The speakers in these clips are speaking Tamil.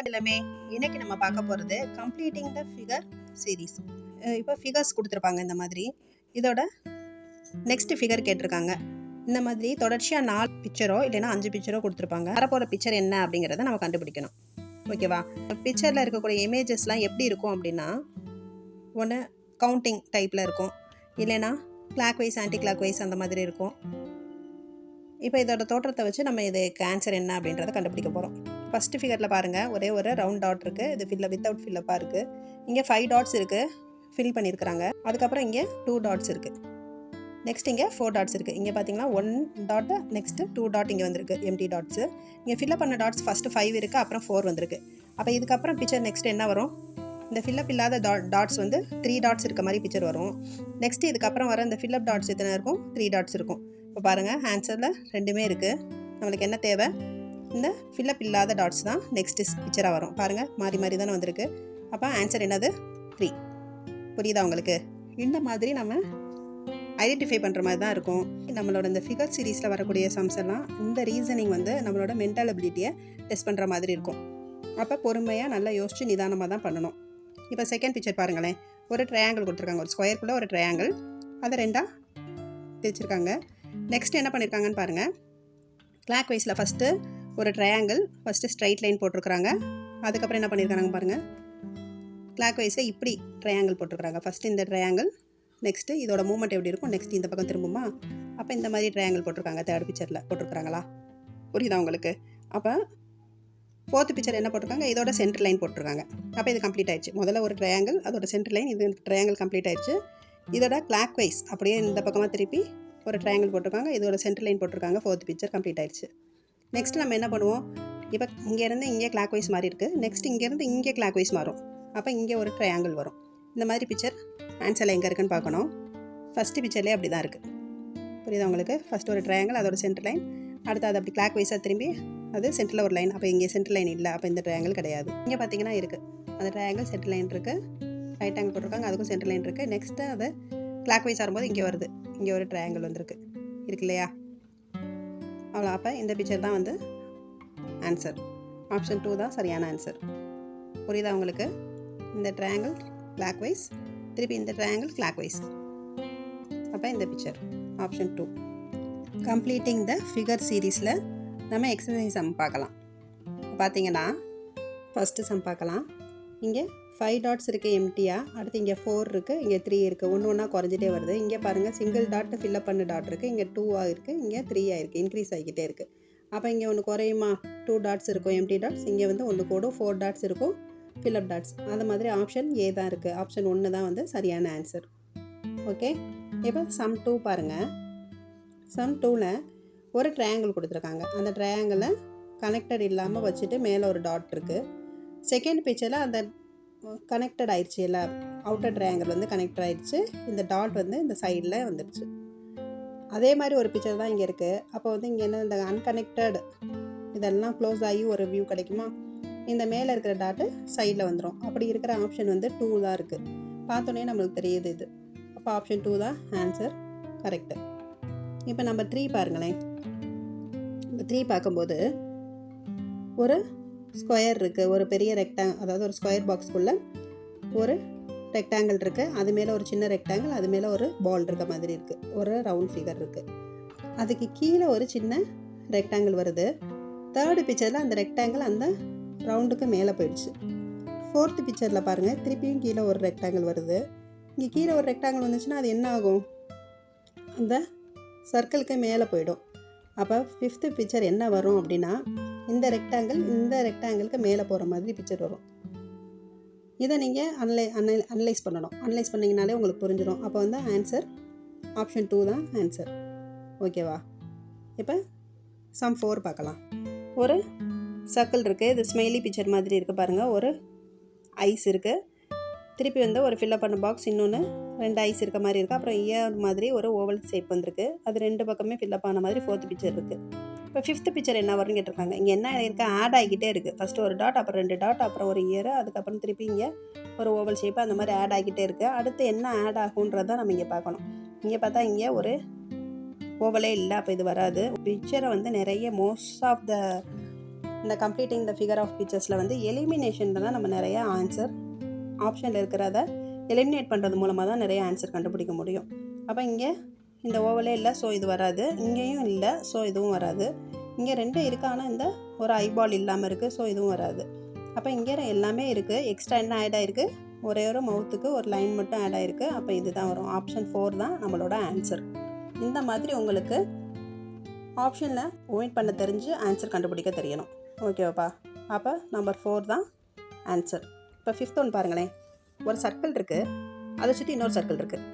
எல்லாமே இன்னைக்கு நம்ம பார்க்க போகிறது கம்ப்ளீட்டிங் த ஃபிகர் சீரீஸ் இப்போ ஃபிகர்ஸ் கொடுத்துருப்பாங்க இந்த மாதிரி. இதோட நெக்ஸ்ட் ஃபிகர் கேட்டிருக்காங்க. இந்த மாதிரி தொடர்ச்சியாக நாலு பிக்சரோ இல்லைன்னா அஞ்சு பிக்சரோ கொடுத்துருப்பாங்க. வரப்போகிற பிக்சர் என்ன அப்படிங்கிறத நம்ம கண்டுபிடிக்கணும். ஓகேவா பிக்சரில் இருக்கக்கூடிய இமேஜஸ்லாம் எப்படி இருக்கும் அப்படின்னா ஒன்று கவுண்டிங் டைப்பில் இருக்கும். இல்லைன்னா clockwise anti clock wise அந்த மாதிரி இருக்கும். இப்போ இதோட தோற்றத்தை வச்சு நம்ம இதுக்கு ஆன்சர் என்ன அப்படின்றத கண்டுபிடிக்க போகிறோம் ஃபஸ்ட்டு ஃபிகரில் பாருங்கள் ஒரே ஒரு ரவுண்ட் டாட் இருக்குது இது ஃபில்ல வித்தவுட் ஃபில்லப்பாக இருக்குது இங்கே ஃபைவ் டாட்ஸ் இருக்குது ஃபில் பண்ணியிருக்கிறாங்க அதுக்கப்புறம் இங்கே டூ டாட்ஸ் இருக்குது நெக்ஸ்ட் இங்கே ஃபோர் டாட்ஸ் இருக்குது இங்கே பார்த்தீங்கன்னா one dot next two dot இங்கே வந்திருக்கு எம்டி டாட்ஸு இங்கே ஃபில்லப் பண்ண டாட்ஸ் ஃபஸ்ட்டு ஃபைவ் இருக்குது அப்புறம் ஃபோர் வந்திருக்கு. அப்போ இதுக்கப்புறம் பிக்சர் நெக்ஸ்ட் என்ன வரும்? இந்த ஃபில்லப் இல்லாத டாட் டாட்ஸ் வந்து த்ரீ டாட்ஸ் இருக்க மாதிரி பிக்சர் வரும். நெக்ஸ்ட் இதுக்கப்புறம் வர இந்த ஃபில்லப் டாட்ஸ் எத்தனை இருக்கும்? த்ரீ டாட்ஸ் இருக்கும். இப்போ பாருங்கள் ஆன்சரில் ரெண்டுமே இருக்குது நம்மளுக்கு என்ன தேவை? இந்த ஃபில்லப் இல்லாத டாட்ஸ் தான் நெக்ஸ்ட் பிக்சராக வரும். பாருங்கள் மாறி மாறி தானே வந்திருக்கு. அப்போ ஆன்சர் என்னது? த்ரீ புரியுதா உங்களுக்கு? இந்த மாதிரி நம்ம ஐடென்டிஃபை பண்ணுற மாதிரி தான் இருக்கும். நம்மளோட இந்த ஃபிகர் சீரீஸில் வரக்கூடிய சம்ஸ் எல்லாம் இந்த ரீசனிங் வந்து நம்மளோட மென்டல் அபிலிட்டியை டெஸ்ட் பண்ணுற மாதிரி இருக்கும். அப்போ பொறுமையாக நல்லா யோசித்து நிதானமாக தான் பண்ணணும். இப்போ செகண்ட் பிக்சர் பாருங்களேன். ஒரு ட்ரையாங்கிள் கொடுத்துருக்காங்க. ஒரு ஸ்கொயருக்குள்ளே ஒரு ட்ரையாங்கிள் அதை ரெண்டாக பிரிச்சிருக்காங்க. நெக்ஸ்ட் என்ன பண்ணியிருக்காங்கன்னு பாருங்கள் கிளாக் வைஸில் ஃபஸ்ட்டு ஒரு ட்ரையாங்கிள் ஃபஸ்ட்டு ஸ்ட்ரைட் லைன் போட்டிருக்கிறாங்க. அதுக்கப்புறம் என்ன பண்ணியிருக்காங்க பாருங்கள் கிளாக் வைஸில் இப்படி ட்ரையாங்கிள் போட்டிருக்கிறாங்க. ஃபஸ்ட்டு இந்த ட்ரையாங்கிள் நெக்ஸ்ட்டு இதோட மூமெண்ட் எப்படி இருக்கும்? நெக்ஸ்ட் இந்த பக்கம் திரும்புமா? அப்போ இந்த மாதிரி ட்ரையாங்கிள் போட்டிருக்காங்க. தேர்ட் பிக்சரில் போட்டிருக்கிறாங்களா? புரியுதா உங்களுக்கு? அப்போ ஃபோர்த்து பிக்சர் என்ன போட்டிருக்காங்க? இதோட சென்டர் லைன் போட்டிருக்காங்க. அப்போ இது கம்ப்ளீட் ஆயிடுச்சு. முதல்ல ஒரு ட்ரையாங்கிள் அதோட சென்டர் லைன் இது ட்ரையாங்கிள் கம்ப்ளீட் ஆயிடுச்சு. இதோட கிளாக் வைஸ் அப்படியே இந்த பக்கமாக திருப்பி ஒரு ட்ரையாங்கிள் போட்டிருக்காங்க. இதோட சென்டர் லைன் போட்டிருக்காங்க. ஃபோர்த் பிக்சர் கம்ப்ளீட் ஆயிடுச்சு. நெக்ஸ்ட் நம்ம என்ன பண்ணுவோம்? இப்போ இங்கேருந்து இங்கே கிளாக் வைஸ் மாறி இருக்குது நெக்ஸ்ட் இங்கேருந்து இங்கே கிளாக் வைஸ் மாறும். அப்போ இங்கே ஒரு ட்ரையாங்கிள் வரும். இந்த மாதிரி பிக்சர் ஆன்சரில் எங்கே இருக்குன்னு பார்க்கணும். ஃபஸ்ட்டு பிக்சர்லேயே அப்படி தான் இருக்குது புரியுதா உங்களுக்கு? ஃபஸ்ட் ஒரு ட்ரையாங்கிள் அதோட சென்டர் லைன் அடுத்து அது அப்படி கிளாக் வைஸாக திரும்பி அது சென்டரில் ஒரு லைன் அப்போ இங்கே சென்டர் லைன் இல்லை. அப்போ இந்த ட்ரையாங்கிள் கிடையாது. இங்கே பார்த்தீங்கன்னா இருக்குது அந்த ட்ரையாங்கிள் சென்டர் லைன் இருக்குது ரைட் ஆங்கிள் போட்டிருக்காங்க. அதுக்கும் சென்டர் லைன் இருக்குது நெக்ஸ்ட்டு அது கிளாக் வைஸ் ஆகும்போது இங்கே வருது. இங்கே ஒரு ட்ரையாங்கிள் வந்திருக்கு. இருக்கு இல்லையா? அவ்வளோ அப்போ இந்த பிக்சர் தான் வந்து ஆன்சர் ஆப்ஷன் டூ தான் சரியான ஆன்சர் புரியுதா உங்களுக்கு? இந்த ட்ரையாங்கிள் கிளாக் வைஸ் திருப்பி இந்த ட்ரையாங்கிள் கிளாக் வைஸ் அப்போ இந்த picture option two completing the figure சீரீஸில் நம்ம எக்ஸசைஸ் சம் பார்க்கலாம். பார்த்தீங்கன்னா ஃபஸ்ட்டு சம் பார்க்கலாம். இங்கே ஃபைவ் டாட்ஸ் இருக்குது எம்டியாக அடுத்து இங்கே ஃபோர் இருக்குது இங்கே த்ரீ இருக்குது ஒன்று ஒன்றா குறைஞ்சிட்டே வருது. இங்கே பாருங்கள் சிங்கிள் டாட் ஃபில்லப் பண்ண டாட் இருக்குது இங்கே டூவாக இருக்குது இங்கே த்ரீயாக இருக்குது இன்க்ரீஸ் ஆகிக்கிட்டே இருக்குது அப்போ இங்கே ஒன்று குறையுமா? டூ டாட்ஸ் இருக்கும் எம்டி டாட்ஸ் இங்கே வந்து ஒன்று கூடும் ஃபோர் டாட்ஸ் இருக்கும் ஃபில்அப் டாட்ஸ் அந்த மாதிரி ஆப்ஷன் ஏ தான் இருக்குது ஆப்ஷன் ஒன்று தான் வந்து சரியான ஆன்சர் ஓகே இப்போ சம் டூ பாருங்கள் சம் டூவில் ஒரு ட்ரையாங்கிள் கொடுத்துருக்காங்க. அந்த ட்ரையாங்கிளை கனெக்டட் இல்லாமல் வச்சுட்டு மேலே ஒரு டாட் இருக்குது செகண்ட் பிக்சரில் அந்த கனெக்டட் ஆயிடுச்சு எல்லா அவுட்டர் ட்ரையாங்கிள் வந்து கனெக்ட் ஆயிடுச்சு. இந்த டாட் வந்து இந்த சைடில் வந்துடுச்சு அதே மாதிரி ஒரு பிக்சர் தான் இங்கே இருக்குது அப்போ வந்து இங்கே என்ன இந்த அன்கனெக்டட் இதெல்லாம் க்ளோஸ் ஆகி ஒரு வியூ கிடைக்குமா? இந்த மேலே இருக்கிற டாட்டு சைடில் வந்துடும் அப்படி இருக்கிற ஆப்ஷன் வந்து டூ தான் இருக்குது பார்த்தோன்னே நம்மளுக்கு தெரியுது இது. அப்போ ஆப்ஷன் டூ தான் ஆன்சர் கரெக்டு இப்போ நம்பர் த்ரீ பாருங்களேன். இந்த த்ரீ பார்க்கும்போது ஒரு ஸ்கொயர் இருக்குது ஒரு பெரிய ரெக்டாங் அதாவது ஒரு ஸ்கொயர் பாக்ஸ்க்குள்ளே ஒரு ரெக்டாங்கிள் இருக்குது அது மேலே ஒரு சின்ன ரெக்டாங்கிள் அது மேலே ஒரு பால் இருக்க மாதிரி இருக்குது ஒரு ரவுண்ட் ஃபிகர் இருக்குது அதுக்கு கீழே ஒரு சின்ன ரெக்டாங்கிள் வருது. தேர்டு பிக்சரில் அந்த ரெக்டாங்கிள் அந்த ரவுண்டுக்கு மேலே போயிடுச்சு. ஃபோர்த்து பிக்சரில் பாருங்கள் திருப்பியும் கீழே ஒரு ரெக்டாங்கிள் வருது. இங்கே கீழே ஒரு ரெக்டாங்கிள் வந்துச்சுன்னா அது என்ன ஆகும்? அந்த சர்க்கிளுக்கு மேலே போயிடும். அப்போ ஃபிஃப்த்து பிக்சர் என்ன வரும் அப்படின்னா இந்த ரெக்டாங்கிள் இந்த ரெக்டாங்கிளுக்கு மேலே போகிற மாதிரி பிக்சர் வரும். இதை நீங்கள் அனலை அனலை அனலைஸ் பண்ணணும். அனலைஸ் பண்ணிங்கனாலே உங்களுக்கு புரிஞ்சிடும் அப்போ வந்து ஆன்சர் ஆப்ஷன் டூ தான் ஆன்சர் ஓகேவா இப்போ சம் ஃபோர் பார்க்கலாம். ஒரு சர்க்கிள் இருக்குது இது ஸ்மைலி பிக்சர் மாதிரி இருக்குது பாருங்கள் ஒரு ஐஸ் இருக்குது திருப்பி வந்து ஒரு ஃபில்லப் பண்ண பாக்ஸ் இன்னொன்று ரெண்டு ஐஸ் இருக்க மாதிரி இருக்குது அப்புறம் இயர் மாதிரி ஒரு ஓவல் ஷேப் வந்திருக்கு. அது ரெண்டு பக்கமே ஃபில்லப் ஆன மாதிரி ஃபோர்த் பிக்சர் இருக்குது இப்போ ஃபிஃப்த் பிக்சர் என்ன வரும்னு கேட்டிருக்காங்க. இங்கே என்ன இருக்குது ஆட் ஆகிக்கிட்டே இருக்குது ஃபஸ்ட்டு ஒரு டாட் அப்புறம் ரெண்டு டாட் அப்புறம் ஒரு இயர் அதுக்கப்புறம் திருப்பி இங்கே ஒரு ஓவல் ஷேப் அந்த மாதிரி ஆட் ஆகிக்கிட்டே இருக்குது அடுத்து என்ன ஆட் ஆகுன்றதை நம்ம இங்கே பார்க்கணும். இங்கே பார்த்தா இங்கே ஒரு ஓவலே இல்லை அப்போ இது வராது. பிக்சரை வந்து நிறைய மோஸ்ட் ஆஃப் த இந்த கம்ப்ளீட்டிங் த ஃபிகர் ஆஃப் பிக்சர்ஸில் வந்து எலிமினேஷனில் தான் நம்ம நிறைய ஆன்சர் ஆப்ஷனில் இருக்கிறத எலிமினேட் பண்ணுறது மூலமாக தான் நிறைய ஆன்சர் கண்டுபிடிக்க முடியும். அப்போ இங்கே இந்த ஓவலே இல்லை ஸோ இது வராது. இங்கேயும் இல்லை ஸோ இதுவும் வராது. இங்கே ரெண்டும் இருக்குது ஆனால் இந்த? ஒரு ஐபால் இல்லாமல் இருக்குது ஸோ இதுவும் வராது. அப்போ இங்கே எல்லாமே இருக்குது. எக்ஸ்ட்ரா என்ன ஆட் ஆகிருக்கு ஒரே ஒரு மவுத்துக்கு ஒரு லைன் மட்டும் ஆட் ஆகிருக்கு அப்போ இதுதான் வரும். ஆப்ஷன் ஃபோர் தான் நம்மளோட ஆன்சர் இந்த மாதிரி உங்களுக்கு ஆப்ஷனில் ஒமிட் பண்ண தெரிஞ்சு ஆன்சர் கண்டுபிடிக்க தெரியணும். ஓகேவாப்பா அப்போ நம்பர் ஃபோர் தான் ஆன்சர் இப்போ ஃபிஃப்த் ஒன்று பாருங்களேன். ஒரு சர்க்கிள் இருக்குது அதை சுற்றி இன்னொரு சர்க்கிள் இருக்குது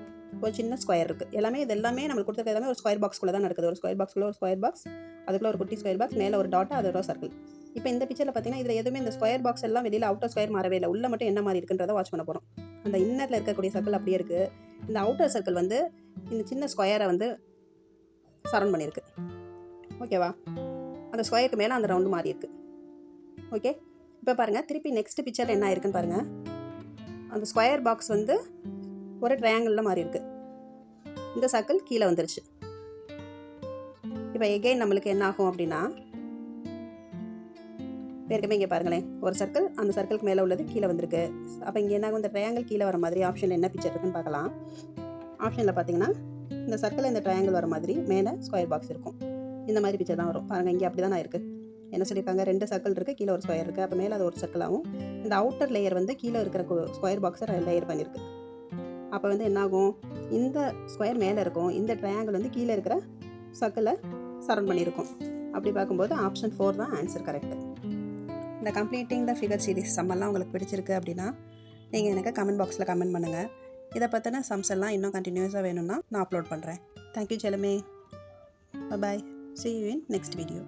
ஒரு சின்ன ஸ்கொயர் இருக்குது எல்லாமே இது எல்லாமே நம்மளுக்கு கொடுத்துருக்க எல்லாமே ஒரு ஸ்கொயர் பாக்ஸ்க்குள்ளே தான் நடக்குது. ஒரு ஸ்கொயர் பாக்ஸ்குள்ளே ஒரு ஸ்கொயர் பாக்ஸ் அதுக்குள்ளே ஒரு குட்டி ஸ்கொயர் பாக்ஸ் மேலே ஒரு டாட் அது ஒரு சர்க்கிள் இப்போ இந்த பிக்சரில் பார்த்தீங்கன்னா இதில் எதுவுமே இந்த ஸ்கொயர் பாக்ஸ் எல்லாம் வெளியில் அவுட்டர் ஸ்கொயர் மாறவே இல்லை. உள்ள மட்டும் என்ன மாதிரி இருக்குன்றதை வாட்ச் பண்ண போகிறோம் அந்த இன்னரில் இருக்கக்கூடிய சர்க்கிள் அப்படியே இருக்குது இந்த அவுட்டர் சர்க்கிள் வந்து இந்த சின்ன ஸ்கொயரை வந்து சரௌண்ட் பண்ணியிருக்கு. ஓகேவா அந்த ஸ்கொயருக்கு மேலே அந்த ரவுண்டு மாறி இருக்கு. ஓகே இப்போ பாருங்கள் திருப்பி நெக்ஸ்ட் பிக்சர் என்ன ஆயிருக்குன்னு பாருங்கள் அந்த ஸ்கொயர் பாக்ஸ் வந்து ஒரு ட்ரையாங்கிளில் மாறி இருக்குது இந்த சர்க்கிள் கீழே வந்துருச்சு. இப்போ எகெயின் நம்மளுக்கு என்ன ஆகும் அப்படின்னா ஏற்கனவே இங்கே பாருங்களேன். ஒரு சர்க்கிள் அந்த சர்க்கிளுக்கு மேலே உள்ளது கீழே வந்திருக்கு. அப்போ இங்கே என்ன இந்த ட்ரையாங்கிள் கீழே வர மாதிரி ஆப்ஷன் என்ன பிக்சர் இருக்குன்னு பார்க்கலாம். ஆப்ஷனில் பார்த்தீங்கன்னா இந்த சர்க்கிள் இந்த ட்ரையாங்கிள் வர மாதிரி மேலே ஸ்கொயர் பாக்ஸ் இருக்கும். இந்த மாதிரி பிக்சர் தான் வரும். பாருங்கள் இங்கே அப்படி தான் இருக்குது என்ன சொல்லியிருக்காங்க? ரெண்டு சர்க்கிள் இருக்குது கீழே ஒரு ஸ்கொயர் இருக்குது அப்போ மேலே அது ஒரு சர்க்கிளாகவும் இந்த அவுட்டர் லேயர் வந்து கீழே இருக்கிற ஸ்கொயர் பாக்ஸை லேயர் பண்ணியிருக்கு. அப்போ வந்து என்னாகும்? இந்த ஸ்கொயர் மேலே இருக்கும். இந்த ட்ரையாங்கிள் வந்து கீழே இருக்கிற சர்க்கிளை சரௌண்ட் பண்ணியிருக்கும். அப்படி பார்க்கும்போது ஆப்ஷன் ஃபோர் தான் ஆன்சர் கரெக்ட் இந்த கம்ப்ளீட்டிங் த ஃபிகர் சீரிஸ் சம்மெல்லாம் உங்களுக்கு பிடிச்சிருக்கு அப்படின்னா நீங்கள் எனக்கு கமெண்ட் பாக்ஸில் கமெண்ட் பண்ணுங்கள் இதை பற்றின சம்ஸ் எல்லாம் இன்னும் கண்டினியூஸாக வேணும்னா நான் அப்லோட் பண்ணுறேன் thank you செலமே bye see you in next video